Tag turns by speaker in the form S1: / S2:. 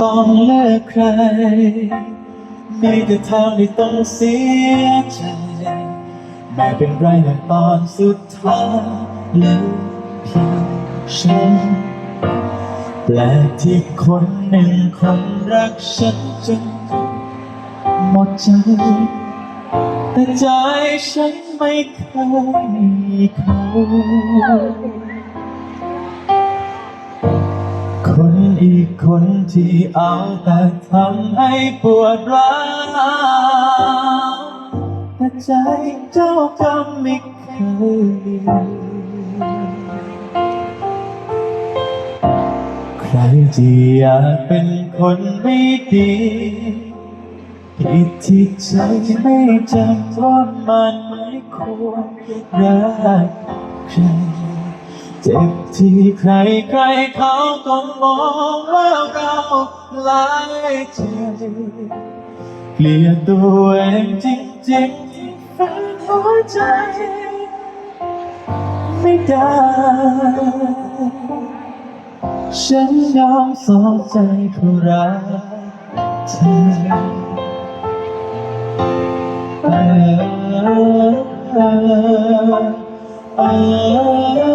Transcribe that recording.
S1: ต้องเลิกใคร มีแต่ทางที่ต้องเสียใจ แม้เป็นไรในตอนสุดท้ายเหลือเพียงฉันแปลกที่คนหนึ่งคนรักฉันจนหมดใจ แต่ใจฉันไม่เคยมีเขา อีกคนที่เอาแต่ทำให้ปวดร้าวแต่ใจเจ้ากรรมไม่เคยใครที่อยากเป็นคนไม่ดีผิดที่ใจไม่จำว่ามันไม่ควรรักใคร เจ็บที่ใครใครเขาก็มองว่าเราหลายใจเกลียดตัวเองจริงๆที่ฝันหัวใจ ไม่ได้ ฉันยอมสองใจผู้รักเธอเออเออเออ